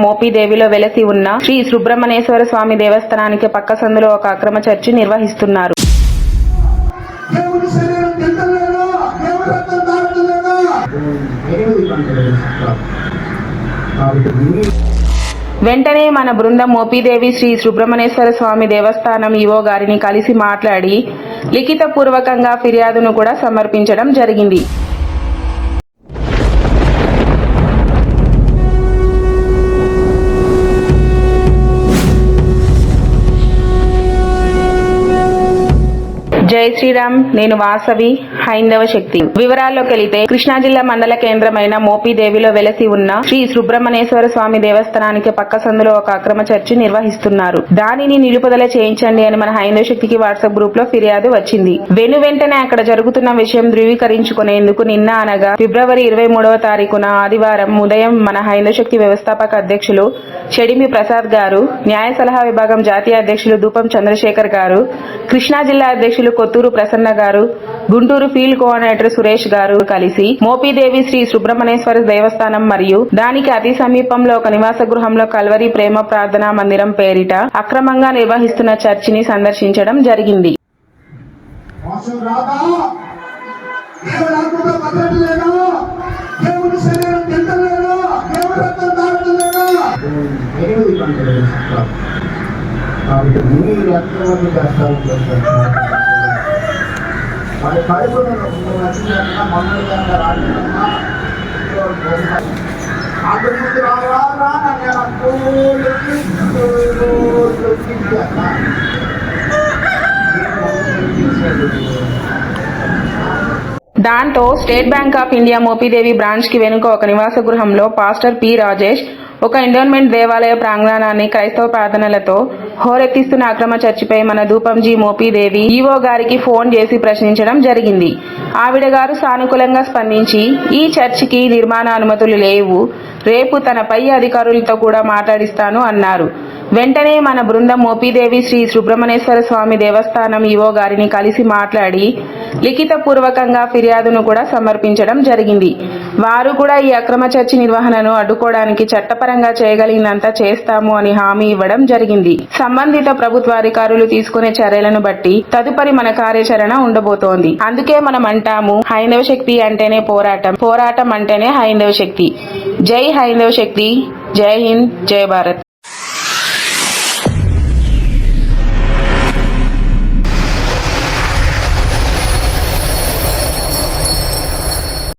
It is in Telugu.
మోపిదేవిలో వెలసి ఉన్న శ్రీ సుబ్రహ్మణ్యేశ్వర స్వామి దేవస్థానానికి పక్క సందులో ఒక అక్రమ చర్చి నిర్వహిస్తున్నారు. వెంటనే మన బృందం మోపిదేవి శ్రీ సుబ్రహ్మణ్యేశ్వర స్వామి దేవస్థానం ఈవో గారిని కలిసి మాట్లాడి లిఖిత పూర్వకంగా ఫిర్యాదును కూడా సమర్పించడం జరిగింది. జై శ్రీరామ్ నేను వాసవి హైందవ శక్తి. వివరాల్లోకి వెళితే కృష్ణా జిల్లా మండల కేంద్రమైన మోపిదేవిలో వెలసి ఉన్న శ్రీ సుబ్రహ్మణ్యేశ్వర స్వామి దేవస్థానానికి పక్క సందులో ఒక అక్రమ చర్చి నిర్వహిస్తున్నారు. దానిని నిలుపుదల చేయించండి అని మన హైందవ శక్తికి వాట్సాప్ గ్రూప్లో ఫిర్యాదు వచ్చింది. వెను వెంటనే అక్కడ జరుగుతున్న విషయం ధృవీకరించుకునేందుకు నిన్న అనగా ఫిబ్రవరి ఇరవై మూడవ తారీఖున ఆదివారం ఉదయం మన హైందవ శక్తి వ్యవస్థాపక అధ్యక్షులు చెడిమి ప్రసాద్ గారు న్యాయ సలహా విభాగం జాతీయ అధ్యక్షులు దూపం చంద్రశేఖర్ గారు కృష్ణా జిల్లా అధ్యక్షులు కొత్తూరు ప్రసన్న గారు గుంటూరు ఫీల్డ్ కోఆర్డినేటర్ సురేష్ గారు కలిసి మోపిదేవి శ్రీ సుబ్రహ్మణ్యేశ్వర దేవస్థానం మరియు దానికి అతి సమీపంలో ఒక నివాస గృహంలో కల్వరి ప్రేమ ప్రార్థనా మందిరం పేరిట అక్రమంగా నిర్వహిస్తున్న చర్చిని సందర్శించడం జరిగింది తింటలేదా దేవుని రక్తం తాగుతలేదా కనుక రాజకన్నా అంతకుముందు రారా రా నేను అక్కడికి దాంతో state bank of India Mopidevi branch కి వెనుక ఒక నివాస గృహంలో పాస్టర్ పి రాజేష్ ఒక ఎండోన్మెంట్ దేవాలయ ప్రాంగణాన్ని క్రైస్తవ ప్రార్థనలతో హోరెత్తిస్తున్న అక్రమ చర్చిపై మన దూపంజీ మోపిదేవి ఈవో గారికి ఫోన్ చేసి ప్రశ్నించడం జరిగింది. ఆవిడ గారు సానుకూలంగా స్పందించి ఈ చర్చికి నిర్మాణ అనుమతులు లేవు. రేపు తన పై అధికారులతో కూడా మాట్లాడిస్తాను అన్నారు. వెంటనే మన బృందం మోపిదేవి శ్రీ సుబ్రహ్మణ్యేశ్వర స్వామి దేవస్థానం ఈవో గారిని కలిసి మాట్లాడి లిఖిత పూర్వకంగా ఫిర్యాదును కూడా సమర్పించడం జరిగింది. వారు కూడా ఈ అక్రమ చర్చి నిర్వహణను అడ్డుకోవడానికి చట్టపరంగా చేయగలిగినంత చేస్తాము అని హామీ ఇవ్వడం జరిగింది. సంబంధిత ప్రభుత్వ అధికారులు తీసుకునే చర్యలను బట్టి తదుపరి మన కార్యాచరణ ఉండబోతోంది. అందుకే మనం అంటాము హైందవ శక్తి అంటేనే పోరాటం పోరాటం అంటేనే హైందవ శక్తి. జై హైందవ శక్తి జై హింద్ జై భారత్.